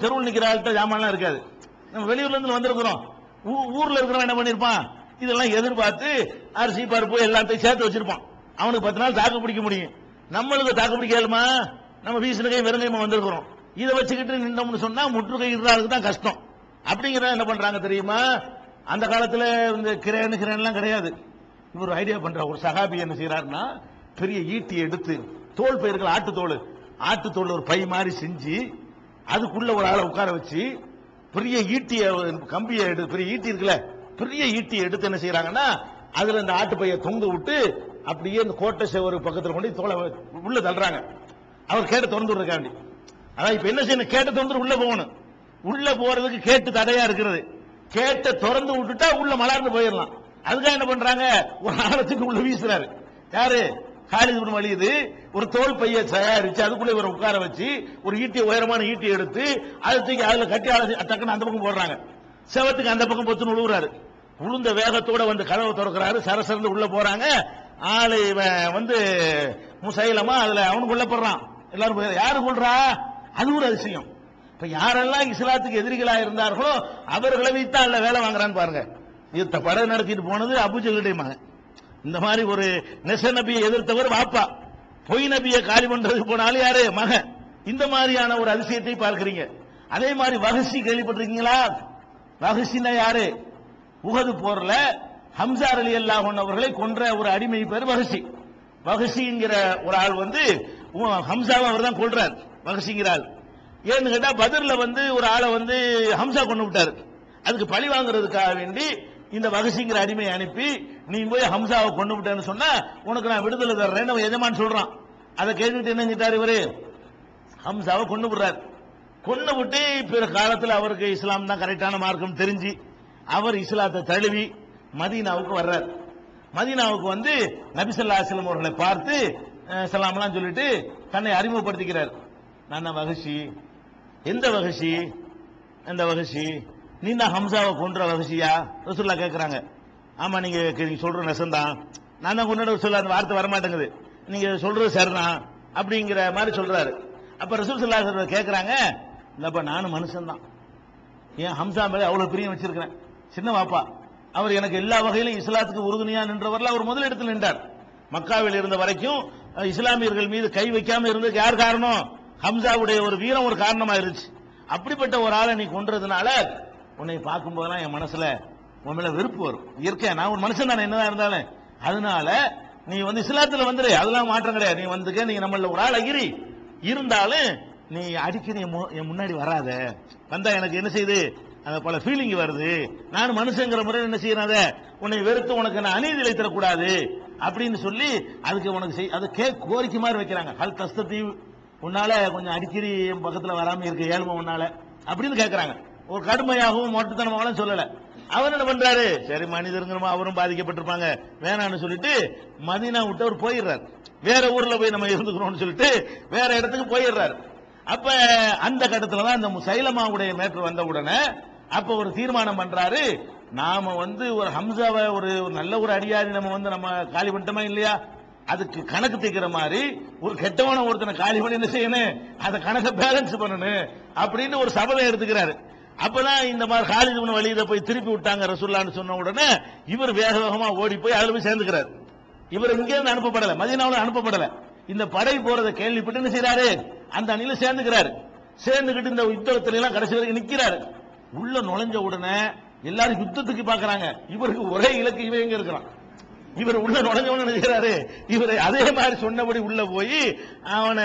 தெருவில் நிக்கிற ஆள்கிட்ட ஜாமான்லாம் இருக்காது. நம்ம வெளியூர்ல இருந்து வந்திருக்கிறோம். ஊ- ஊர்ல இருக்கிறவன் என்ன பண்ணிருப்பான்? இதெல்லாம் எதிர்பார்த்து அரிசி பருப்பு எல்லாத்தையும் சேர்த்து வச்சிருப்பான். அவனுக்கு பத்து நாள் தாக்கு பிடிக்க முடியும். நம்மளுக்கு தாக்கு பிடிக்கலுமா நம்ம வீசின கை வந்திருக்கிறோம். இதை வச்சுக்கிட்டு நின்றோம்னு சொன்னா முற்றுகையிடுறதுக்கு தான் கஷ்டம். அப்படிங்கிற என்ன பண்றாங்க தெரியுமா? அந்த காலத்துல இந்த கிரேனு கிரேன்லாம் கிடையாது. இவர் ஐடியா பண்ற ஒரு சகாபி என்ன செய்யறாருன்னா பெரிய ஈட்டி எடுத்து தோல் பயிர்கள் ஆட்டு தோல். ஆட்டு தோல் ஒரு பை மாதிரி செஞ்சு அதுக்குள்ள ஒரு ஆளை உட்கார வச்சு பெரிய ஈட்டிய கம்பியை எடுத்து பெரிய ஈட்டி இருக்குல்ல பெரிய ஈட்டி எடுத்து என்ன செய்யறாங்கன்னா அதுல இந்த ஆட்டு பைய தொங்க விட்டு அப்படியே இந்த கோட்டை செவரு பக்கத்துல கொண்டு தோலை உள்ள தள்ளுறாங்க. அவர் கேட்டு திறந்து விடுறக்காண்டி அதான் இப்ப என்ன செய்யணும்? கேட்டு திறந்து உள்ள போகணும். உள்ள போறதுக்கு கேட்டு தடையா இருக்கிறது. கேட்ட திறந்து விட்டுட்டா உள்ள மலர்ந்து போயிடலாம். அதுக்காக என்ன பண்றாங்க? ஒரு ஆழத்துக்கு உள்ள வீசுறாரு. யாரு? காலிது பண்ண வழியுது ஒரு தோல் பைய தயாரிச்சு அதுக்குள்ள இவரை உட்கார வச்சு ஒரு ஈட்டி உயரமான ஈட்டி எடுத்து அதை தூக்கி அதுல கட்டி ஆள டக்குன்னு அந்த பக்கம் போடுறாங்க. செவத்துக்கு அந்த பக்கம் பொத்துன்னு உழுவுறாரு. உளுந்த வேகத்தோட வந்து கதவை திறக்கிறாரு. சரசரந்து உள்ள போறாங்க. ஆளு இவன் வந்து முசைலமா அதுல அவனுக்கு உள்ள போடுறான். எல்லாரும் யாரு கொள்றா அது ஒரு அதிசயம். இப்ப யாரெல்லாம் இஸ்லாத்துக்கு எதிரிகளா இருந்தார்களோ அவர்களை வைத்து அதுல வேலை வாங்குறான்னு பாருங்க. யுத்த படை நடத்திட்டு போனது அபுஜலுடைய மகன். இந்த மாதிரி ஒரு நெச நபியை எதிர்த்தவர் வாப்பா. பொய் நபியை காலி பண்றதுக்கு போனாலும் யாரு? மகன். இந்த மாதிரியான ஒரு அதிசயத்தை பார்க்கிறீங்க. அதே மாதிரி வகசி கேள்விப்பட்டிருக்கீங்களா? வகசின்னா யாரு? உகது போர்ல ஹம்சார் அலி அல்லாஹன் அவர்களை கொன்ற ஒரு அடிமை பேர் வகசி. வகசிங்கிற ஒரு ஆள் வந்து உ- ஹம்சாவை அவர் தான் கொள்றார் வகசிங்கிற ஆள். ஏன்னு கேட்டா பதர்ல வந்து ஒரு ஆளை வந்து ஹம்சா கொண்டு விட்டாரு. அதுக்கு பழி வாங்குறதுக்காக வேண்டி இந்த வகசிங்கிற அடிமையை அனுப்பி நீ போய் ஹம்சாவை கொண்டு விட்டேன்னு சொன்னா உனக்கு நான் விடுதலை தர்றேன்னு அவன் எஜமான் சொல்றான். அதை கேட்டுட்டு என்ன இவரு? ஹம்சாவை கொண்டு விடுறாரு. கொண்டு விட்டு பிற காலத்தில் அவருக்கு இஸ்லாம் தான் கரெக்டான மார்க்கம் தெரிஞ்சு அவர் இஸ்லாத்தை தழுவி மதீனாவுக்கு வர்றார். மதீனாவுக்கு வந்து நபிசல்லா அஸ்லம் அவர்களை பார்த்து சலாம்லாம் சொல்லிட்டு தன்னை அறிமுகப்படுத்திக்கிறார். நான் வகசி எந்த வகசி எந்த வகசி நீ தான் ஹம்சாவை கொன்ற வகசியா ரசுல்லா கேட்குறாங்க ஆமாம் நீங்கள் சொல்கிற சொல்ற நெசந்தான். நான் தான் கொண்டாட சொல்ல அந்த வார்த்தை வரமாட்டேங்குது. நீங்கள் சொல்றது சரிதான் அப்படிங்கிற மாதிரி சொல்கிறாரு அப்போ ரசூல் சல்லா கேட்குறாங்க இல்லைப்பா நானும் மனுஷன்தான். ஏன் ஹம்சா மேலே அவ்வளோ பிரியம் வச்சிருக்கிறேன். சின்ன வாப்பா அவர் எனக்கு எல்லா வகையிலும் இஸ்லாத்துக்கு உறுதுணையாக நின்றவரில் அவர் முதலிடத்தில் நின்றார். மக்காவில் இருந்த வரைக்கும் இஸ்லாமியர்கள் மீது கை வைக்காம இருந்ததுக்கு யார் காரணம்? ஹம்சாவுடைய ஒரு வீரம் ஒரு காரணமாக இருந்துச்சு அப்படிப்பட்ட ஒரு ஆளை நீ கொன்றதுனால உன்னை பார்க்கும்போதெல்லாம் என் மனசில் உன் மேல வெறுப்பு வரும். இயற்கையா நான் ஒரு மனுஷன் தானே என்னதான் இருந்தாலும். அதனால நீ வந்து இஸ்லாத்துல வந்துரு. அதெல்லாம் மாற்றம் கிடையாது. நீ வந்துக்க நீ நம்மள ஒரு ஆள் அகிரி இருந்தாலும் நீ அடிக்கடி என் மு- என் முன்னாடி வராத. வந்தா எனக்கு என்ன செய்யுது அந்த பல ஃபீலிங் வருது. நான் மனுஷங்கிற முறையில் என்ன செய்யறத உன்னை வெறுத்து உனக்கு நான் அநீதி இழைத்தரக்கூடாது அப்படின்னு சொல்லி அதுக்கு உனக்கு செய் அது கே கோரிக்கை மாதிரி வைக்கிறாங்க. ஹல் தஸ்தத்தி உன்னால கொஞ்சம் அடிக்கடி என் பக்கத்தில் வராமல் இருக்க ஏழ்மை உன்னால. அப்படின்னு கேட்குறாங்க ஒரு கடுமையாகவும் மொட்டத்தனமாகவும் சொல்லலை. அவர் என்ன பண்றாரு? சரி மனிதருங்கிறமா அவரும் பாதிக்கப்பட்டிருப்பாங்க. வேணான்னு சொல்லிட்டு மதீனா விட்டு அவர் போயிடுறாரு. வேற ஊர்ல போய் நம்ம இருந்துக்கிறோம்னு சொல்லிட்டு வேற இடத்துக்கு போயிடுறாரு. அப்ப அந்த கட்டத்துல தான் இந்த சைலமாவுடைய மேற்று வந்த உடனே அப்ப ஒரு தீர்மானம் பண்றாரு. நாம வந்து ஒரு ஹம்சாவை ஒரு ஒரு நல்ல ஒரு அடியாரி நம்ம வந்து நம்ம காலி பண்ணிட்டோமா இல்லையா? அதுக்கு கணக்கு தீக்கிற மாதிரி ஒரு கெட்டவன ஒருத்தனை காலி பண்ணி என்ன செய்யணும்? அதை கணக்கை பேலன்ஸ் பண்ணணும் அப்படின்னு ஒரு சபதம் எடுத்துக்கிறாரு. அப்பதான் இந்த மாதிரி காலிது வழியில போய் திருப்பி விட்டாங்க ரசூல்லான்னு சொன்ன உடனே இவர் வேக வேகமா ஓடி போய் அதுல போய் சேர்ந்துக்கிறார். இவர் இங்கிருந்து அனுப்பப்படல மதினாவில் அனுப்பப்படல. இந்த படை போறத கேள்விப்பட்டு என்ன செய்யறாரு அந்த அணியில சேர்ந்துக்கிறாரு. சேர்ந்துகிட்டு இந்த யுத்தத்துல எல்லாம் கடைசி வரைக்கும் நிக்கிறாரு. உள்ள நுழைஞ்ச உடனே எல்லாரும் யுத்தத்துக்கு பாக்குறாங்க இவருக்கு ஒரே இலக்கு இவன் எங்க இருக்கிறான். இவர் உள்ள நுழைஞ்சவன நினைக்கிறாரு இவர் அதே மாதிரி சொன்னபடி உள்ள போய் அவனை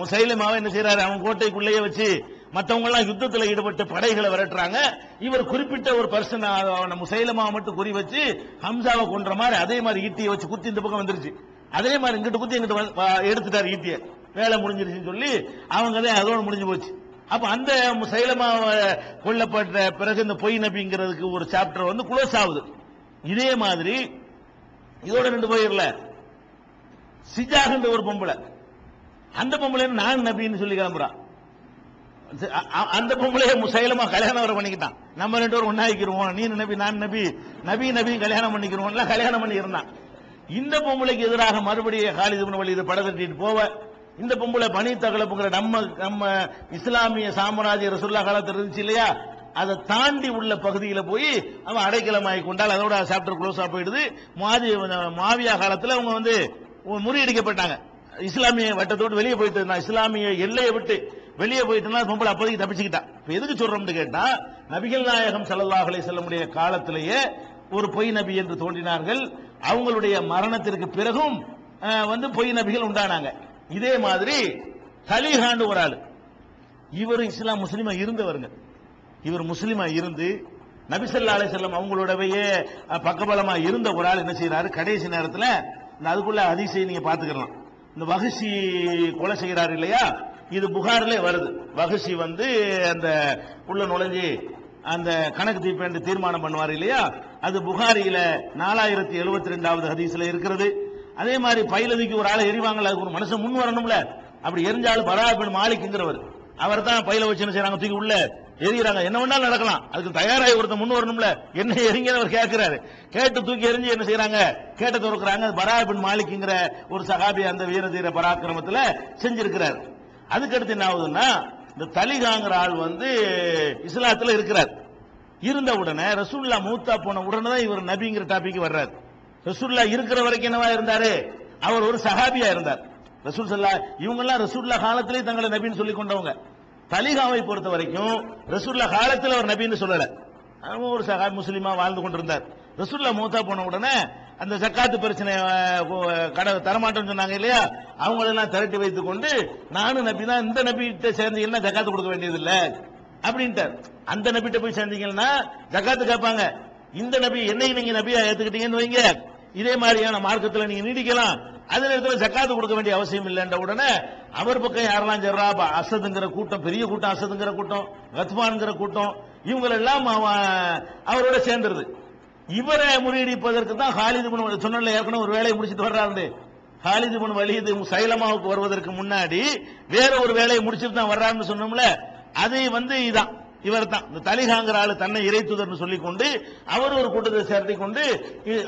முசைலமாவை என்ன செய்யறாரு அவன் கோட்டைக்குள்ளேயே வச்சு மத்தவங்க எல்லாம் யுத்தத்துல ஈடுபட்டு படைகளை விரட்டுறாங்க. இவர் குறிப்பிட்ட ஒரு பர்சன் நம்ம சைலமா மட்டும் குறி வச்சு ஹம்சாவை கொன்ற மாதிரி அதே மாதிரி ஈட்டியை வச்சு குத்தி இந்த பக்கம் வந்துருச்சு. அதே மாதிரி இங்கிட்டு குத்தி இங்கிட்டு எடுத்துட்டார் ஈட்டியை எடுத்துட்டாரு ஈட்டிய. வேலை முடிஞ்சிருச்சுன்னு சொல்லி அவங்க தான் அதோட முடிஞ்சு போச்சு. அப்ப அந்த சைலமா கொல்லப்பட்ட பிறகு இந்த பொய் நபிங்கிறதுக்கு ஒரு சாப்டர் வந்து குளோஸ் ஆகுது. இதே மாதிரி இதோட ரெண்டு போயிடல சிஜாகன்ற ஒரு பொம்பளை. அந்த பொம்பளை நான் நபின்னு சொல்லி கிளம்புறான் அந்த பொம்பளைய முசைலமா கல்யாணம் வர பண்ணிக்கிட்டான். நம்ம ரெண்டு பேரும் ஒன்னாக்கிருவோம் நீ நபி நான் நபி. நபி நபி கல்யாணம் பண்ணிக்கிறோம் கல்யாணம் பண்ணி இருந்தான் இந்த பொம்பளைக்கு எதிராக மறுபடியும் காலிது பண்ண வழி படம் தட்டிட்டு போவ. இந்த பொம்பளை பனி தகலப்புங்கிற நம்ம நம்ம இஸ்லாமிய சாம்ராஜ்ய ரசுல்லா காலத்தில் இருந்துச்சு இல்லையா? அதை தாண்டி உள்ள பகுதியில் போய் அவன் அடைக்கலமாகி கொண்டால் அதோட சாப்டர் க்ளோஸா போயிடுது. மாதி மாவியா காலத்தில் அவங்க வந்து முறியடிக்கப்பட்டாங்க. இஸ்லாமிய வட்டத்தோடு வெளியே போயிட்டு இருந்தான். இஸ்லாமிய எல்லையை விட்டு வெளியே போயிட்டுனா பொம்பளை அப்போதைக்கு தப்பிச்சுக்கிட்டா. இப்ப எதுக்கு சொல்றோம்னு கேட்டா நபிகள் நாயகம் ஸல்லல்லாஹு செல்லமுடைய காலத்திலேயே ஒரு பொய் நபி என்று தோன்றினார்கள். அவங்களுடைய மரணத்திற்கு பிறகும் வந்து பொய் நபிகள் உண்டானாங்க. இதே மாதிரி தலிஹாண்டு ஒரு ஆள். இவர் இஸ்லாம் முஸ்லீமா இருந்தவருங்க. இவர் முஸ்லீமா இருந்து நபிசல்லா அலைஹி செல்லம் அவங்களோடவே பக்கபலமா இருந்த ஒரு ஆள் என்ன செய்யறாரு கடைசி நேரத்தில் இந்த அதுக்குள்ள அதிசயம் நீங்க பாத்துக்கலாம் இந்த வகுசி கொலை செய்கிறார் இல்லையா? இது புகார்ல வருது. வகுசி வந்து அந்த உள்ள நுழைஞ்சு அந்த கணக்கு தீர்ப்பு தீர்மானம் பண்ணுவார் இல்லையா? அது புகாரியில நாலாயிரத்தி எழுபத்தி ரெண்டாவது ஹதீஸ்ல இருக்கிறது. அதே மாதிரி பயிலதிக்கு ஒரு ஆளை எரிவாங்கல்ல அதுக்கு ஒரு மனுஷன் முன் வரணும்ல. அப்படி எரிஞ்சாலும் பராபின் மாலிக்குங்கிறவர் அவர் தான் பயில வச்சு என்ன செய்யறாங்க தூக்கி உள்ள எரியுறாங்க என்ன வேணாலும் நடக்கலாம். அதுக்கு தயாராகி ஒருத்த முன் வரணும்ல. என்ன எரிங்கன்னு அவர் கேட்கிறாரு கேட்டு தூக்கி எரிஞ்சு என்ன செய்யறாங்க கேட்ட திறக்கிறாங்க. பராபின் மாலிக்குங்கிற ஒரு சகாபி அந்த வீர தீர பராக்கிரமத்துல செஞ்சிருக்கிறார். அதுக்கடுத்து என்ன ஆகுதுன்னா இந்த தலிகாங்கிற ஆள் வந்து இஸ்லாத்தில் இருக்கிறார். இருந்த உடனே ரசூல்லா மூத்தா போன உடனே தான் இவர் நபிங்கிற டாபிக் வர்றாரு. ரசூல்லா இருக்கிற வரைக்கும் என்னவா இருந்தாரு? அவர் ஒரு சஹாபியா இருந்தார். ரசூல் சல்லா இவங்க எல்லாம் ரசூல்லா காலத்திலே தங்களை நபின்னு சொல்லி கொண்டவங்க. தலிகாவை பொறுத்த வரைக்கும் ரசூல்லா காலத்தில் அவர் நபின்னு சொல்லல. அவங்க ஒரு சஹா முஸ்லீமா வாழ்ந்து கொண்டிருந்தார். ரசூல்லா மூத்தா போன உடனே அந்த ஜக்காத்து பிரச்சனை அஹ், கடை தரமாட்டோம்னு சொன்னாங்க இல்லையா? அவங்களெல்லாம் திரட்டி வைத்துக் கொண்டு நானும் நபி தான் இந்த நபிகிட்ட சேர்ந்தீங்கன்னா ஜக்காத்து கொடுக்க வேண்டியது இல்ல அப்படின்ட்டார். அந்த நபிட்ட போய் சேர்ந்தீங்கன்னா ஜக்காத்து கேட்பாங்க. இந்த நபி என்னை நீங்க நபியா ஏத்துக்கிட்டீங்கன்னு வைங்க. இதே மாதிரியான மார்க்கத்தில் நீங்க நீடிக்கலாம். அதே நேரத்தில் ஜக்காத்து கொடுக்க வேண்டிய அவசியம் இல்லைன்ற உடனே அவர் பக்கம் யாரெல்லாம் சேர்றா? அசதுங்கிற கூட்டம் பெரிய கூட்டம் அசதுங்கிற கூட்டம் கத்வான்ங்கிற கூட்டம் இவங்களெல்லாம் அவன் அவரோட சேர்ந்துருது. இவரை முறியடிப்பதற்கு தான் ஹாலிது பின் சொன்னல ஏற்கனவே ஒரு வேலையை முடிச்சிட்டு வர்றாரு ஹாலிது பின் வலிது சைலமாவுக்கு வருவதற்கு முன்னாடி வேற ஒரு வேலையை முடிச்சிட்டு தான் வர்றாருன்னு சொன்னோம்ல அதை வந்து இதான் இவர் தான் இந்த தலிகாங்கிற ஆளு தன்னை இறைத்துதர்னு சொல்லிக் கொண்டு அவர் ஒரு கூட்டத்தை சேர்த்தி கொண்டு இ-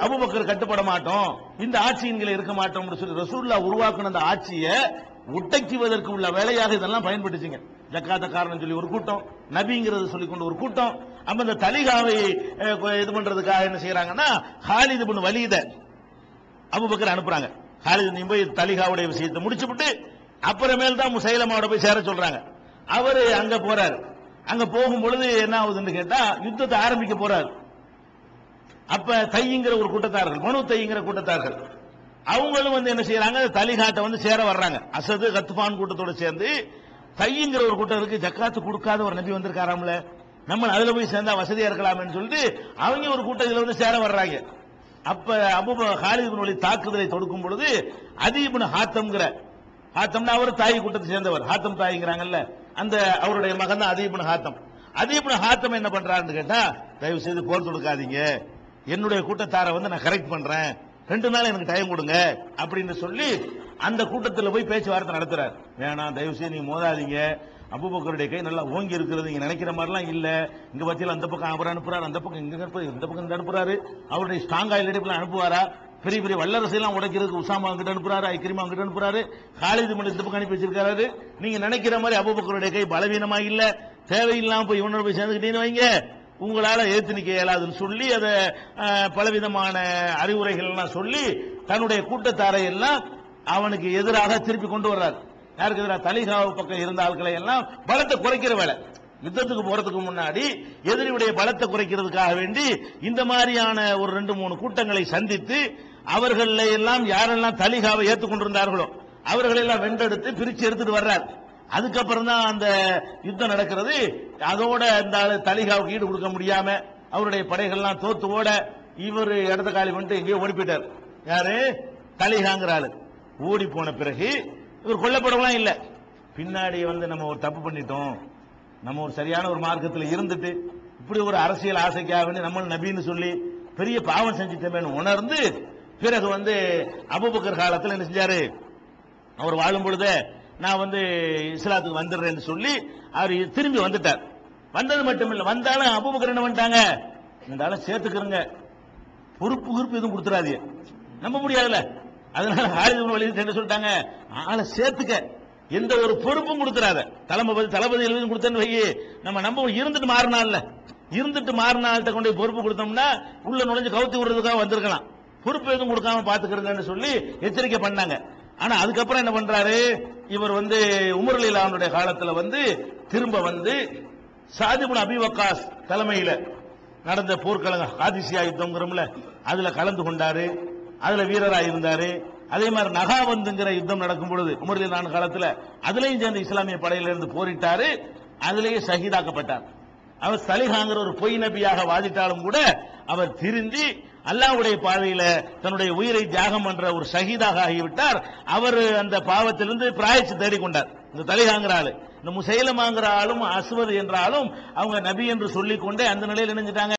கட்டுப்பட மாட்டோம் இந்த ஆட்சியின்களை இருக்க மாட்டோம் சொல்லி ரசூல்லா உருவாக்குன அந்த ஆட்சியை உடைக்குவதற்கு உள்ள வேலையாக இதெல்லாம் பயன்பட்டுச்சுங்க ஜக்காத்த காரணம் சொல்லி ஒரு கூட்டம் நபிங்கிறது சொல்லிக்கொண்டு ஒரு கூட்டம் அப்ப இந்த தலிகாவை இது பண்றதுக்காக என்ன செய்யறாங்கன்னா ஹாலிது பின் வலீத அபுபக்கர் அனுப்புறாங்க. ஹாலிது நீ போய் தலிகாவுடைய விஷயத்தை முடிச்சுவிட்டு அப்புறமேல் தான் முசைலமாவோட போய் சேர சொல்றாங்க. அவரு அங்க போறாரு. அங்க போகும் பொழுது என்ன ஆகுதுன்னு கேட்டா யுத்தத்தை ஆரம்பிக்க போறாரு. அப்ப தைங்கிற ஒரு கூட்டத்தார்கள் மனு தைங்கிற கூட்டத்தார்கள் அவங்களும் வந்து என்ன செய்யறாங்க தலிகாட்டை வந்து சேர வர்றாங்க. அசது கத்துபான் கூட்டத்தோட சேர்ந்து தைங்கிற ஒரு கூட்டம் இருக்கு ஜக்காத்து கொடுக்காத ஒரு நபி வந்திருக்காராம்ல. நம்ம அதுல போய் சேர்ந்தா வசதியா இருக்கலாம்னு சொல்லிட்டு அவங்க ஒரு கூட்டம் இதுல வந்து சேர வர்றாங்க. அப்ப அபு ஹாலித் வழி தாக்குதலை தொடுக்கும் பொழுது அதீபுன் ஹாத்தம்ங்கிற ஹாத்தம்னா அவர் தாய் கூட்டத்தை சேர்ந்தவர். ஹாத்தம் தாய்ங்கிறாங்கல்ல. அந்த அவருடைய மகன் தான் அதீபுன் ஹாத்தம். அதீபுன் ஹாத்தம் என்ன பண்றாருன்னு கேட்டா தயவு செய்து போர் தொடுக்காதீங்க. என்னுடைய கூட்டத்தாரை வந்து நான் கரெக்ட் பண்றேன். ரெண்டு நாள் எனக்கு டைம் கொடுங்க. அப்படின்னு சொல்லி அந்த கூட்டத்தில் போய் பேச்சுவார்த்தை நடத்துறாரு. வேணாம் தயவு செய்து நீங்க மோதாதீங்க. அபுபக்கருடைய கை நல்லா ஓங்கி இருக்கிறது நீங்க நினைக்கிற மாதிரிலாம் இல்ல. இங்க பத்தியில அந்த பக்கம் அவர் அனுப்புறாரு அந்த பக்கம் இங்க அனுப்புறாரு இந்த பக்கம் இந்த அனுப்புறாரு. அவருடைய ஸ்ட்ராங் ஆயில் அடிப்புல அனுப்புவாரா? பெரிய பெரிய வல்லரசெல்லாம் உடைக்கிறதுக்கு உசாமா அங்கிட்ட அனுப்புறாரு ஐக்கிரிமா அங்கிட்ட அனுப்புறாரு. காலிது மணி இந்த பக்கம் அனுப்பி வச்சிருக்காரு. நீங்க நினைக்கிற மாதிரி அபுபக்கருடைய கை பலவீனமா இல்ல. தேவையில்லாம போய் இவனோட போய் சேர்ந்துக்கிட்டீங்கன்னு வைங்க. உங்களால ஏத்து நிக்க இயலாதுன்னு சொல்லி அதை பலவிதமான அறிவுரைகள் எல்லாம் சொல்லி தன்னுடைய கூட்டத்தாரை எல்லாம் அவனுக்கு எதிராக திருப்பி கொண்டு வர்றார். யாருக்கு எதிராக? தலிகாவு பக்கம் இருந்த ஆட்களை எல்லாம் பலத்தை குறைக்கிற வேலை. யுத்தத்துக்கு போறதுக்கு முன்னாடி எதிரியுடைய பலத்தை குறைக்கிறதுக்காக வேண்டி இந்த மாதிரியான ஒரு ரெண்டு மூணு கூட்டங்களை சந்தித்து அவர்கள எல்லாம் யாரெல்லாம் தலிகாவை ஏற்றுக்கொண்டிருந்தார்களோ அவர்களெல்லாம் வென்றெடுத்து பிரிச்சு எடுத்துட்டு வர்றார். அதுக்கப்புறம் தான் அந்த யுத்தம் நடக்கிறது. அதோட இந்த தலிகாவுக்கு ஈடு கொடுக்க முடியாம அவருடைய படைகள்லாம் தோத்து ஓட இவர் இடத்த காலி பண்ணிட்டு எங்கேயோ ஓடி போயிட்டார். யாரு? தலிகாங்கிற ஆளு. ஓடி போன பிறகு இவர் கொல்லப்படலாம் இல்லை. பின்னாடி வந்து நம்ம ஒரு தப்பு பண்ணிட்டோம். நம்ம ஒரு சரியான ஒரு மார்க்கத்தில் இருந்துட்டு இப்படி ஒரு அரசியல் ஆசைக்காக வேண்டி நம்ம நபின்னு சொல்லி பெரிய பாவம் செஞ்சுட்டோமேன்னு உணர்ந்து பிறகு வந்து அபுபக்கர் காலத்தில் என்ன செஞ்சாரு? அவர் வாழும் பொழுதே நான் வந்து இஸ்லாத்துக்கு வந்துடுறேன்னு சொல்லி அவர் திரும்பி வந்துட்டார். வந்தது மட்டும் இல்லை வந்தாலும் அபுபக்கர் என்ன பண்ணிட்டாங்க? இருந்தாலும் ஆளை சேர்த்துக்கிறங்க. பொறுப்பு குறிப்பு எதுவும் கொடுத்துறாதீங்க. நம்ப முடியாதுல்ல. அதனால ஹாலிது வழி என்ன சொல்லிட்டாங்க? ஆளை சேர்த்துக்க. எந்த ஒரு பொறுப்பும் கொடுத்துறாத. தளபதி தளபதி எழுதி கொடுத்தேன்னு வையே. நம்ம நம்ம இருந்துட்டு மாறினால இருந்துட்டு மாறினால்கிட்ட கொண்டு போய் பொறுப்பு கொடுத்தோம்னா உள்ள நுழைஞ்சு கவுத்தி விடுறதுக்காக வந்திருக்கலாம். பொறுப்பு எதுவும் கொடுக்காம பாத்துக்கிறதுன்னு சொல்லி எச்சரிக்கை பண்ணாங்க. ஆனா அதுக்கப்புறம் என்ன பண்றாரு? இவர் வந்து உமர்லீலாவுடைய காலத்துல வந்து திரும்ப வந்து சாதிபுன் அபிவக்காஸ் தலைமையில நடந்த போர்க்களம் காதிசியா யுத்தம்ங்கிறோம்ல அதுல கலந்து கொண்டாரு. அதுல வீரராக இருந்தாரு. அதே மாதிரி நகாவந்துங்கிற யுத்தம் நடக்கும் பொழுது உமர்லி நான் காலத்துல அதுலேயும் சேர்ந்து இஸ்லாமிய படையிலிருந்து போரிட்டாரு. அதுலயே ஷஹீதாக்கப்பட்டார். அவர் சலிஹாங்கிற ஒரு பொய் நபியாக வாதிட்டாலும் கூட அவர் திருந்தி அல்லாஹ்வுடைய பாதையில தன்னுடைய உயிரை தியாகம் பண்ற ஒரு ஷஹீதாக ஆகிவிட்டார். அவர் அந்த பாவத்திலிருந்து பிராயச்சு தேடிக்கொண்டார். இந்த தலிகாங்கிற ஆளு. இந்த முசைலமாங்கிற ஆளும் அஸ்வது என்றாலும் அவங்க நபி என்று சொல்லிக்கொண்டே அந்த நிலையில் இணைஞ்சிட்டாங்க.